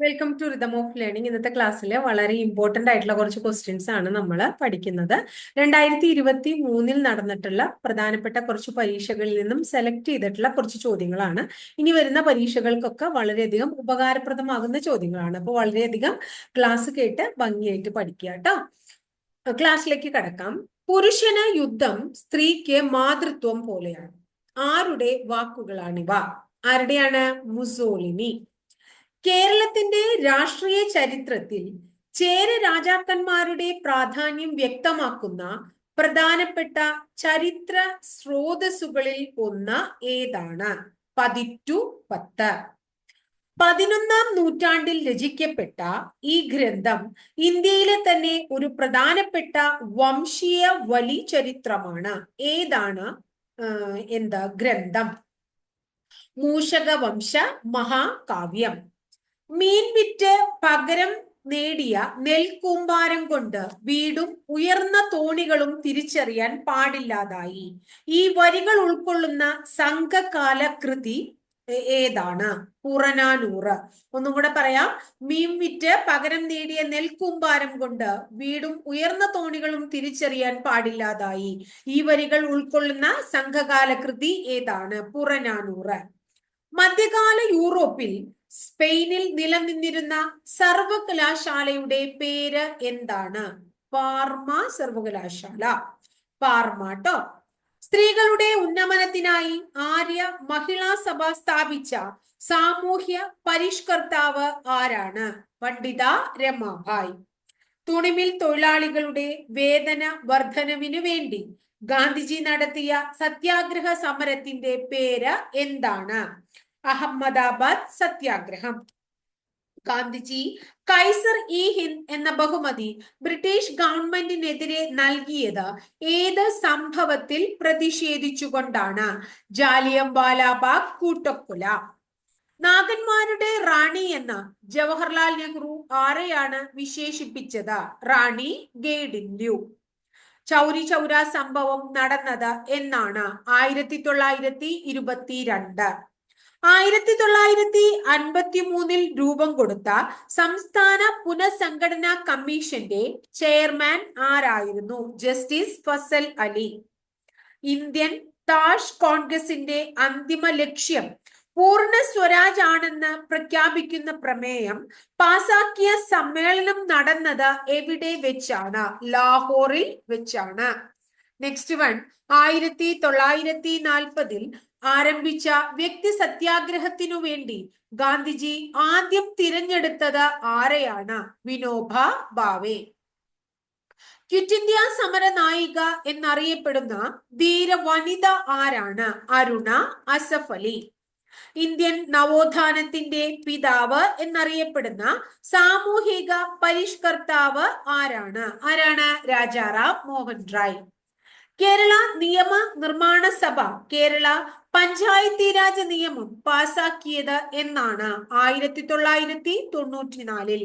Welcome to rhythm of learning ഇന്നത്തെ ക്ലാസ്സിൽ വളരെ ഇമ്പോർട്ടന്റ് ആയിട്ടുള്ള കുറച്ച് ക്വസ്റ്റ്യൻസ് ആണ് നമ്മൾ പഠിക്കുന്നത്. രണ്ടായിരത്തി ഇരുപത്തി മൂന്നിൽ നടന്നിട്ടുള്ള പ്രധാനപ്പെട്ട കുറച്ച് പരീക്ഷകളിൽ നിന്നും സെലക്ട് ചെയ്തിട്ടുള്ള കുറച്ച് ചോദ്യങ്ങളാണ്. ഇനി വരുന്ന പരീക്ഷകൾക്കൊക്കെ വളരെയധികം ഉപകാരപ്രദമാകുന്ന ചോദ്യങ്ങളാണ്. അപ്പോൾ വളരെയധികം ക്ലാസ് കേട്ട് ഭംഗിയായിട്ട് പഠിക്കുക കേട്ടോ. ക്ലാസ്സിലേക്ക് കടക്കാം. പുരുഷന് യുദ്ധം സ്ത്രീക്ക് മാതൃത്വം പോലെയാണ്. ആരുടെ വാക്കുകളാണിവ? ആരുടെയാണ്? മുസോളിനി. കേരളത്തിന്റെ രാഷ്ട്രീയ ചരിത്രത്തിൽ ചേര രാജാക്കന്മാരുടെ പ്രാധാന്യം വ്യക്തമാക്കുന്ന പ്രധാനപ്പെട്ട ചരിത്ര സ്രോതസ്സുകളിൽ ഒന്ന് ഏതാണ്? പതിറ്റു പത്ത്. പതിനൊന്നാം നൂറ്റാണ്ടിൽ രചിക്കപ്പെട്ട ഈ ഗ്രന്ഥം ഇന്ത്യയിലെ തന്നെ ഒരു പ്രധാനപ്പെട്ട വംശീയ വലി ചരിത്രമാണ് ഏതാണ് എന്താ ഗ്രന്ഥം? മൂഷക വംശ മഹാകാവ്യം. മീൻ വിറ്റ് പകരം നേടിയ നെൽക്കൂമ്പാരം കൊണ്ട് വീടും ഉയർന്ന തോണികളും തിരിച്ചറിയാൻ പാടില്ലാതായി. ഈ വരികൾ ഉൾക്കൊള്ളുന്ന സംഘകാല കൃതി ഏതാണ്? പുറനാനൂറ്. ഒന്നും കൂടെ പറയാം. മീൻ വിറ്റ് പകരം നേടിയ നെൽക്കൂമ്പാരം കൊണ്ട് വീടും ഉയർന്ന തോണികളും തിരിച്ചറിയാൻ പാടില്ലാതായി. ഈ വരികൾ ഉൾക്കൊള്ളുന്ന സംഘകാല കൃതി ഏതാണ്? പുറനാനൂറ്. മധ്യകാല യൂറോപ്പിൽ സ്പെയിനിൽ നിലനിന്നിരുന്ന സർവകലാശാലയുടെ പേര് എന്താണ്? പാർമ സർവകലാശാല. പാർമാട്ടോ സ്ത്രീകളുടെ ഉന്നമനത്തിനായി ആര്യ മഹിളാ സഭ സ്ഥാപിച്ച സാമൂഹ്യ പരിഷ്കർത്താവ് ആരാണ്? പണ്ഡിത രമാഭായ്. തുണിമിൽ തൊഴിലാളികളുടെ വേതന വർധനവിനു വേണ്ടി ഗാന്ധിജി നടത്തിയ സത്യാഗ്രഹ സമരത്തിന്റെ പേര് എന്താണ്? അഹമ്മദാബാദ് സത്യാഗ്രഹം. ഗാന്ധിജി കൈസർ ഇ ഹിന്ദ് എന്ന ബഹുമതി ബ്രിട്ടീഷ് ഗവൺമെന്റിനെതിരെ നൽകിയത് ഏത് സംഭവത്തിൽ പ്രതിഷേധിച്ചുകൊണ്ടാണ്? ജാലിയം വാലാബാഗ് കൂട്ടക്കൊല. നാഗന്മാരുടെ റാണി എന്ന ജവഹർലാൽ നെഹ്റു ആരെയാണ് വിശേഷിപ്പിച്ചത്? റാണി ഗേഡിൻ ല്യൂ ചൗരി ചൗരാ സംഭവം നടന്നത് എന്നാണ് ആയിരത്തി തൊള്ളായിരത്തി ഇരുപത്തിരണ്ട്. ആയിരത്തി തൊള്ളായിരത്തി അൻപത്തി മൂന്നിൽ രൂപം കൊടുത്ത സംസ്ഥാന പുനഃസംഘടനാ കമ്മീഷന്റെ ചെയർമാൻ ആരായിരുന്നു? ജസ്റ്റിസ് ഫസൽ അലി. ഇന്ത്യൻ താഷ് കോൺഗ്രസിന്റെ അന്തിമ ലക്ഷ്യം പൂർണ സ്വരാജ് ആണെന്ന് പ്രഖ്യാപിക്കുന്ന പ്രമേയം പാസാക്കിയ സമ്മേളനം നടന്നത് എവിടെ വെച്ചാണ്? ലാഹോറിൽ വെച്ചാണ്. നെക്സ്റ്റ് വൺ ആയിരത്തി തൊള്ളായിരത്തി നാൽപ്പതിൽ ആരംഭിച്ച വ്യക്തി സത്യാഗ്രഹത്തിനു വേണ്ടി ഗാന്ധിജി ആദ്യം തിരഞ്ഞെടുത്തത് ആരെയാണ്? വിനോബ ഭാവെ ക്വിറ്റ് ഇന്ത്യ സമര നായിക എന്നറിയപ്പെടുന്ന ധീര വനിത ആരാണ്? അരുണ അസഫ് അലി. ഇന്ത്യൻ നവോത്ഥാനത്തിന്റെ പിതാവ് എന്നറിയപ്പെടുന്ന സാമൂഹിക പരിഷ്കർത്താവ് ആരാണ്? ആരാണ്? രാജാറാം മോഹൻ റായ്. കേരള നിയമ നിർമ്മാണ സഭ കേരള പഞ്ചായത്തി രാജ് നിയമം പാസാക്കിയത് എന്നാണ് ആയിരത്തി തൊള്ളായിരത്തി തൊണ്ണൂറ്റിനാലിൽ.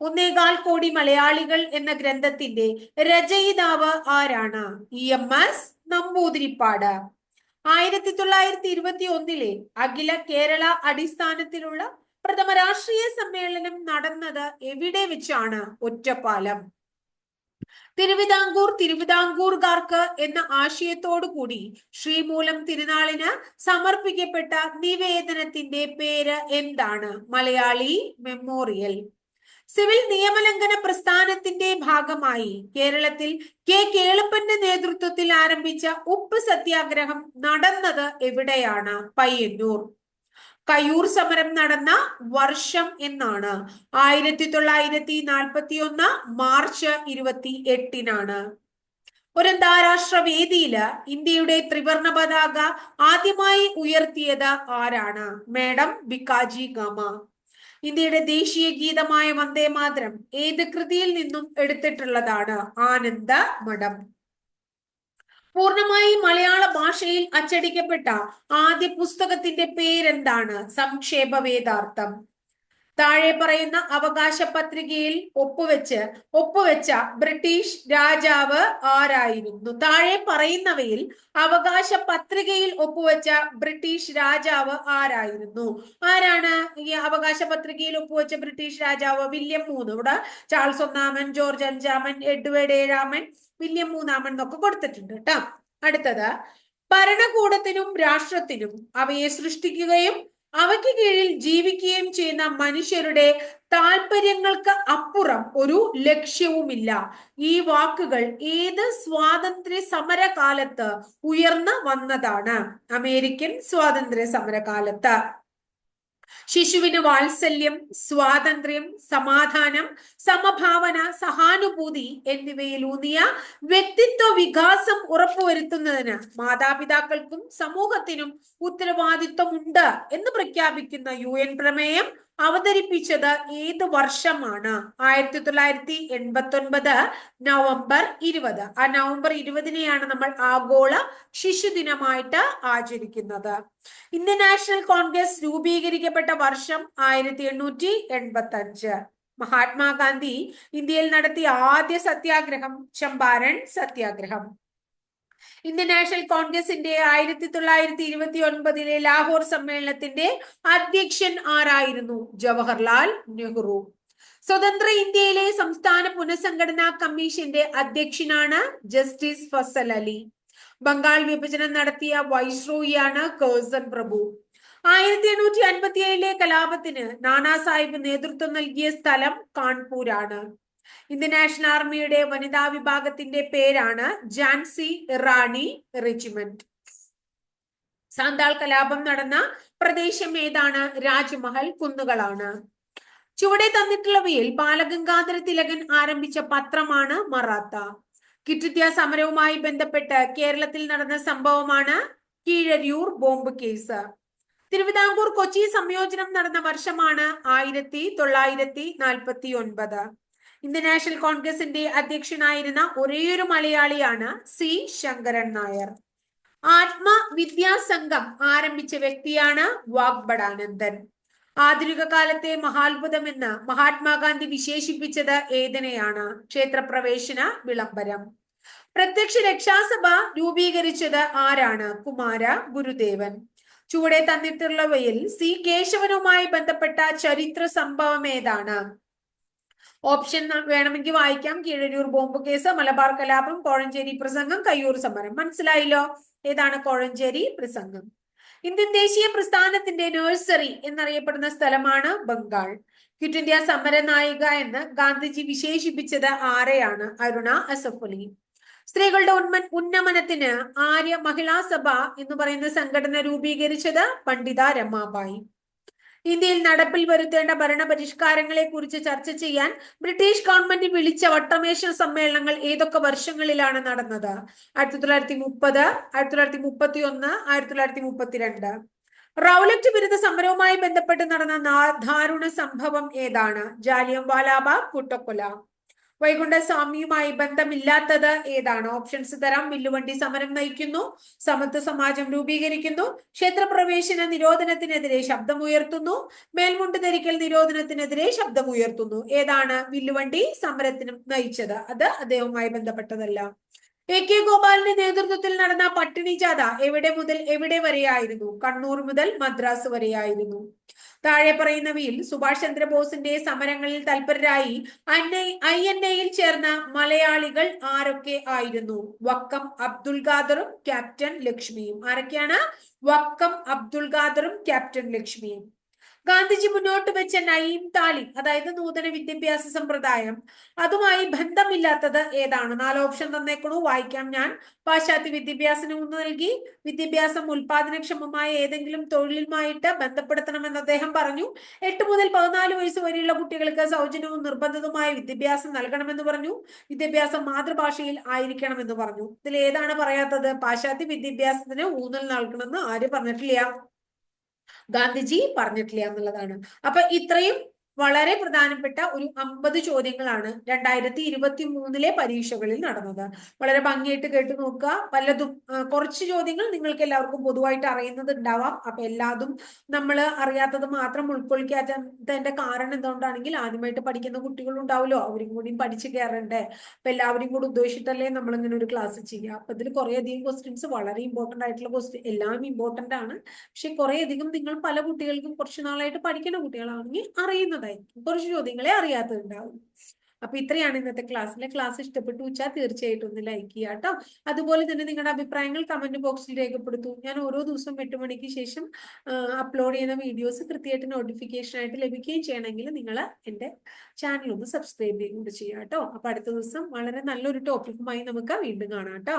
ഒന്നേകാൽ കോടി മലയാളികൾ എന്ന ഗ്രന്ഥത്തിന്റെ രചയിതാവ് ആരാണ്? E M S Namboodiripad. ആയിരത്തി തൊള്ളായിരത്തി ഇരുപത്തി ഒന്നിലെ അഖില കേരള അടിസ്ഥാനത്തിലുള്ള പ്രഥമ രാഷ്ട്രീയ സമ്മേളനം നടന്നത് എവിടെ വെച്ചാണ്? ഒറ്റപ്പാലം. തിരുവിതാംകൂർ തിരുവിതാംകൂർകാർക്ക് എന്ന ആശയത്തോടു കൂടി ശ്രീമൂലം തിരുനാളിന് സമർപ്പിക്കപ്പെട്ട നിവേദനത്തിന്റെ പേര് എന്താണ്? മലയാളി മെമ്മോറിയൽ. സിവിൽ നിയമലംഘന പ്രസ്ഥാനത്തിന്റെ ഭാഗമായി കേരളത്തിൽ കെ കേളപ്പന്റെ നേതൃത്വത്തിൽ ആരംഭിച്ച ഉപ്പ് സത്യാഗ്രഹം നടന്നത് എവിടെയാണ്? പയ്യന്നൂർ. കയ്യൂർ സമരം നടന്ന വർഷം എന്നാണ്. ആയിരത്തി തൊള്ളായിരത്തി നാൽപ്പത്തി ഒന്ന് മാർച്ച് ഇരുപത്തി എട്ടിനാണ് ഒരു അന്താരാഷ്ട്ര വേദിയിൽ ഇന്ത്യയുടെ ത്രിവർണ പതാക ആദ്യമായി ഉയർത്തിയത് ആരാണ്? മേഡം ബിക്കാജി ഗാമ. ഇന്ത്യയുടെ ദേശീയ ഗീതമായ വന്ദേ മാതരം ഏത് കൃതിയിൽ നിന്നും എടുത്തിട്ടുള്ളതാണ്? ആനന്ദ മഠം. പൂർണമായി മലയാള ഭാഷയിൽ അച്ചടിക്കപ്പെട്ട ആദ്യ പുസ്തകത്തിന്റെ പേരെന്താണ്? സംക്ഷേപ വേദാർത്ഥം താഴെ പറയുന്ന അവകാശ പത്രികയിൽ ഒപ്പുവെച്ച് ഒപ്പുവെച്ച ബ്രിട്ടീഷ് രാജാവ് ആരായിരുന്നു? താഴെ പറയുന്നവയിൽ അവകാശ പത്രികയിൽ ഒപ്പുവെച്ച ബ്രിട്ടീഷ് രാജാവ് ആരായിരുന്നു? ആരാണ് ഈ അവകാശ പത്രികയിൽ ഒപ്പുവെച്ച ബ്രിട്ടീഷ് രാജാവ്? വില്യം മൂന്ന്. ഇവിടെ ചാൾസ് ഒന്നാമൻ ജോർജ് അഞ്ചാമൻ എഡ്വേർഡ് ഏഴാമൻ വില്യം മൂന്നാമൻ എന്നൊക്കെ കൊടുത്തിട്ടുണ്ട് കേട്ടോ. അടുത്തത് ഭരണകൂടത്തിനും രാഷ്ട്രത്തിനും അവയെ സൃഷ്ടിക്കുകയും അവയ്ക്ക് കീഴിൽ ജീവിക്കുകയും ചെയ്യുന്ന മനുഷ്യരുടെ താല്പര്യങ്ങൾക്ക് അപ്പുറം ഒരു ലക്ഷ്യവുമില്ല. ഈ വാക്കുകൾ ഏത് സ്വാതന്ത്ര്യ സമര കാലത്ത് ഉയർന്നു വന്നതാണ്? അമേരിക്കൻ സ്വാതന്ത്ര്യ സമര കാലത്ത് ശിശുവിന് വാത്സല്യം സ്വാതന്ത്ര്യം സമാധാനം സമഭാവന സഹാനുഭൂതി എന്നിവയിലൂന്നിയ വ്യക്തിത്വ വികാസം ഉറപ്പുവരുത്തുന്നതിന് മാതാപിതാക്കൾക്കും സമൂഹത്തിനും ഉത്തരവാദിത്വമുണ്ട് എന്ന് പ്രഖ്യാപിക്കുന്ന യു എൻ പ്രമേയം അവതരിപ്പിച്ചത് ഏത് വർഷമാണ്? ആയിരത്തി തൊള്ളായിരത്തി എൺപത്തി ഒൻപത് നവംബർ ഇരുപത്. ആ നവംബർ ഇരുപതിനെയാണ് നമ്മൾ ആഗോള ശിശുദിനമായിട്ട് ആചരിക്കുന്നത്. ഇന്ത്യൻ നാഷണൽ കോൺഗ്രസ് രൂപീകരിക്കപ്പെട്ട വർഷം ആയിരത്തി എണ്ണൂറ്റി എൺപത്തി അഞ്ച് മഹാത്മാഗാന്ധി ഇന്ത്യയിൽ നടത്തിയ ആദ്യ സത്യാഗ്രഹം ചമ്പാരൻ സത്യാഗ്രഹം. ഇന്ത്യൻ നാഷണൽ കോൺഗ്രസിന്റെ ആയിരത്തി തൊള്ളായിരത്തി ഇരുപത്തി ഒൻപതിലെ ലാഹോർ സമ്മേളനത്തിന്റെ അധ്യക്ഷൻ ആരായിരുന്നു? ജവഹർലാൽ നെഹ്റു. സ്വതന്ത്ര ഇന്ത്യയിലെ സംസ്ഥാന പുനഃസംഘടനാ കമ്മീഷന്റെ അധ്യക്ഷനാണ് ജസ്റ്റിസ് ഫസൽ അലി. ബംഗാൾ വിഭജനം നടത്തിയ വൈസ്രോയിയാണ് കേഴ്സൺ പ്രഭു. ആയിരത്തി എണ്ണൂറ്റി അൻപത്തി ഏഴിലെ കലാപത്തിന് നാനാ സാഹിബ് നേതൃത്വം നൽകിയ സ്ഥലം കാൺപൂരാണ്. ഇന്ത്യൻ നാഷണൽ ആർമിയുടെ വനിതാ വിഭാഗത്തിന്റെ പേരാണ് ജാൻസി റാണി റെജിമെന്റ് സാന്താൾ കലാപം നടന്ന പ്രദേശം ഏതാണ്? രാജ്മഹൽ കുന്നുകളാണ്. ചുവടെ തന്നിട്ടുള്ളവയിൽ ബാലഗംഗാധര തിലകൻ ആരംഭിച്ച പത്രമാണ് മറാത്ത. കിറ്റിത്യ സമരവുമായി ബന്ധപ്പെട്ട് കേരളത്തിൽ നടന്ന സംഭവമാണ് കീഴരിയൂർ ബോംബ് കേസ്. തിരുവിതാംകൂർ കൊച്ചി സംയോജനം നടന്ന വർഷമാണ് ആയിരത്തി തൊള്ളായിരത്തി നാൽപ്പത്തി ഒൻപത്. ഇന്ത്യൻ നാഷണൽ കോൺഗ്രസിന്റെ അധ്യക്ഷനായിരുന്ന ഒരേയൊരു മലയാളിയാണ് സി. ശങ്കരൻ നായർ. ആത്മവിദ്യാസംഘം ആരംഭിച്ച വ്യക്തിയാണ് വാഗ്ബടാനന്ദൻ ആധുനിക കാലത്തെ മഹാത്ഭുതം എന്ന് മഹാത്മാഗാന്ധി വിശേഷിപ്പിച്ചത് ഏതിനെയാണ്? ക്ഷേത്രപ്രവേശന വിളംബരം. പ്രത്യക്ഷ രക്ഷാസഭ രൂപീകരിച്ചത് ആരാണ്? കുമാര ഗുരുദേവൻ. ചുവടെ തന്നിട്ടുള്ളവയിൽ സി. കേശവനുമായി ബന്ധപ്പെട്ട ചരിത്ര സംഭവം ഏതാണ്? ഓപ്ഷൻ വേണമെങ്കിൽ വായിക്കാം. കീഴരൂർ ബോംബ് കേസ് മലബാർ കലാപം കോഴഞ്ചേരി പ്രസംഗം കയ്യൂർ സമരം. മനസ്സിലായല്ലോ? ഏതാണ് കോഴഞ്ചേരി പ്രസംഗം? ഇന്ത്യൻ ദേശീയ പ്രസ്ഥാനത്തിന്റെ നഴ്സറി എന്നറിയപ്പെടുന്ന സ്ഥലമാണ് ബംഗാൾ. ക്വിറ്റ് ഇന്ത്യ സമര നായിക എന്ന് ഗാന്ധിജി വിശേഷിപ്പിച്ചത് ആരെയാണ്? അരുണ അസഫുലി. സ്ത്രീകളുടെ ഉന്മ ഉന്നമനത്തിന് ആര്യ മഹിളാ സഭ എന്ന് പറയുന്ന സംഘടന രൂപീകരിച്ചത് പണ്ഡിത രമാബായി. ഇന്ത്യയിൽ നടപ്പിൽ വരുത്തേണ്ട ഭരണ പരിഷ്കാരങ്ങളെ കുറിച്ച് ചർച്ച ചെയ്യാൻ ബ്രിട്ടീഷ് ഗവൺമെന്റ് വിളിച്ച വട്ടമേശ സമ്മേളനങ്ങൾ ഏതൊക്കെ വർഷങ്ങളിലാണ് നടന്നത്? ആയിരത്തി തൊള്ളായിരത്തി മുപ്പത് ആയിരത്തി തൊള്ളായിരത്തി മുപ്പത്തി ഒന്ന് ആയിരത്തി തൊള്ളായിരത്തി മുപ്പത്തിരണ്ട് റൗലറ്റ് വിരുദ്ധ സമരവുമായി ബന്ധപ്പെട്ട് നടന്ന ദാരുണ സംഭവം ഏതാണ്? ജാലിയം വാലാബാഗ് കൂട്ടക്കൊല. വൈകുണ്ഠ സ്വാമിയുമായി ബന്ധമില്ലാത്തത് ഏതാണ്? ഓപ്ഷൻസ് തരാം. വില്ലുവണ്ടി സമരം നയിക്കുന്നു. സമത്വ സമാജം രൂപീകരിക്കുന്നു. ക്ഷേത്രപ്രവേശന നിരോധനത്തിനെതിരെ ശബ്ദമുയർത്തുന്നു. മേൽമുണ്ട് ധരിക്കൽ നിരോധനത്തിനെതിരെ ശബ്ദമുയർത്തുന്നു. ഏതാണ്? വില്ലുവണ്ടി സമരത്തിനും നയിച്ചത്. അത് അദ്ദേഹവുമായി ബന്ധപ്പെട്ടതല്ല. എ കെ ഗോപാലിന്റെ നേതൃത്വത്തിൽ നടന്ന പട്ടിണി ജാഥ എവിടെ മുതൽ എവിടെ വരെയായിരുന്നു? കണ്ണൂർ മുതൽ മദ്രാസ് വരെയായിരുന്നു. താഴെ പറയുന്നവയിൽ സുഭാഷ് ചന്ദ്രബോസിന്റെ സമരങ്ങളിൽ തൽപരരായി ഐ എൻ എയിൽ ചേർന്ന മലയാളികൾ ആരൊക്കെ ആയിരുന്നു? വക്കം അബ്ദുൽ ഖാദറും ക്യാപ്റ്റൻ ലക്ഷ്മിയും. ആരൊക്കെയാണ്? വക്കം അബ്ദുൽ ഖാദറും ക്യാപ്റ്റൻ ലക്ഷ്മിയും. ഗാന്ധിജി മുന്നോട്ട് വെച്ച നയീം താലി അതായത് നൂതന വിദ്യാഭ്യാസ സമ്പ്രദായം അതുമായി ബന്ധമില്ലാത്തത് ഏതാണ്? നാല് ഓപ്ഷൻ തന്നേക്കണു. വായിക്കാം ഞാൻ. പാശ്ചാത്യ വിദ്യാഭ്യാസത്തിന് ഊന്നു നൽകി. വിദ്യാഭ്യാസം ഉൽപാദനക്ഷമമായ ഏതെങ്കിലും തൊഴിലുമായിട്ട് ബന്ധപ്പെടുത്തണമെന്ന് അദ്ദേഹം പറഞ്ഞു. എട്ട് മുതൽ പതിനാല് വയസ്സ് വരെയുള്ള കുട്ടികൾക്ക് സൗജന്യവും നിർബന്ധിതവുമായ വിദ്യാഭ്യാസം നൽകണമെന്ന് പറഞ്ഞു. വിദ്യാഭ്യാസം മാതൃഭാഷയിൽ ആയിരിക്കണമെന്ന് പറഞ്ഞു. ഇതിൽ ഏതാണ് പറയാത്തത്? പാശ്ചാത്യ വിദ്യാഭ്യാസത്തിന് ഊന്നൽ നൽകണമെന്ന് ആര് പറഞ്ഞിട്ടില്ല. ഗാന്ധിജി പറഞ്ഞിട്ടില്ല എന്നുള്ളതാണ്. അപ്പൊ ഇത്രയും വളരെ പ്രധാനപ്പെട്ട ഒരു അമ്പത് ചോദ്യങ്ങളാണ് രണ്ടായിരത്തി ഇരുപത്തി മൂന്നിലെ പരീക്ഷകളിൽ നടന്നത്. വളരെ ഭംഗിയായിട്ട് കേട്ടു നോക്കുക. പലതും കുറച്ച് ചോദ്യങ്ങൾ നിങ്ങൾക്ക് എല്ലാവർക്കും പൊതുവായിട്ട് അറിയുന്നത് ഉണ്ടാവാം. അപ്പൊ എല്ലാതും നമ്മൾ അറിയാത്തത് മാത്രം ഉൾക്കൊള്ളിക്കാത്തതിന്റെ കാരണം എന്തുകൊണ്ടാണെങ്കിൽ ആദ്യമായിട്ട് പഠിക്കുന്ന കുട്ടികൾ ഉണ്ടാവുമല്ലോ. അവരും കൂടിയും പഠിച്ചു കയറണ്ടേ. അപ്പൊ എല്ലാവരും കൂടി ഉദ്ദേശിച്ചിട്ടല്ലേ നമ്മൾ ഇങ്ങനെ ഒരു ക്ലാസ് ചെയ്യുക. അപ്പൊ ഇതിൽ കുറെ അധികം ക്വസ്റ്റ്യൻസ് വളരെ ഇമ്പോർട്ടന്റ് ആയിട്ടുള്ള ക്വസ്റ്റ്യൻ എല്ലാം ഇമ്പോർട്ടന്റ് ആണ്. പക്ഷെ കുറെ അധികം നിങ്ങൾ പല കുട്ടികൾക്കും കുറച്ച് നാളായിട്ട് പഠിക്കുന്ന കുട്ടികളാണെങ്കിൽ അറിയുന്നതായിരിക്കും കുറച്ച് ചോദ്യങ്ങളെ അറിയാത്തതുണ്ടാവും അപ്പൊ ഇത്രയാണ് ഇന്നത്തെ ക്ലാസ്സിലെ ക്ലാസ് ഇഷ്ടപ്പെട്ടു വെച്ചാൽ തീർച്ചയായിട്ടും ഒന്ന് ലൈക്ക് ചെയ്യുക കേട്ടോ അതുപോലെ തന്നെ നിങ്ങളുടെ അഭിപ്രായങ്ങൾ കമന്റ് ബോക്സിൽ രേഖപ്പെടുത്തു. ഞാൻ ഓരോ ദിവസവും എട്ട് മണിക്ക് ശേഷം അപ്ലോഡ് ചെയ്യുന്ന വീഡിയോസ് കൃത്യമായിട്ട് നോട്ടിഫിക്കേഷൻ ആയിട്ട് ലഭിക്കുകയും ചെയ്യണമെങ്കിൽ നിങ്ങൾ എന്റെ ചാനൽ ഒന്ന് സബ്സ്ക്രൈബ് ചെയ്യുകയും ചെയ്യുക കേട്ടോ അപ്പൊ അടുത്ത ദിവസം വളരെ നല്ലൊരു ടോപ്പിക്കുമായി നമുക്ക് വീണ്ടും കാണാം കേട്ടോ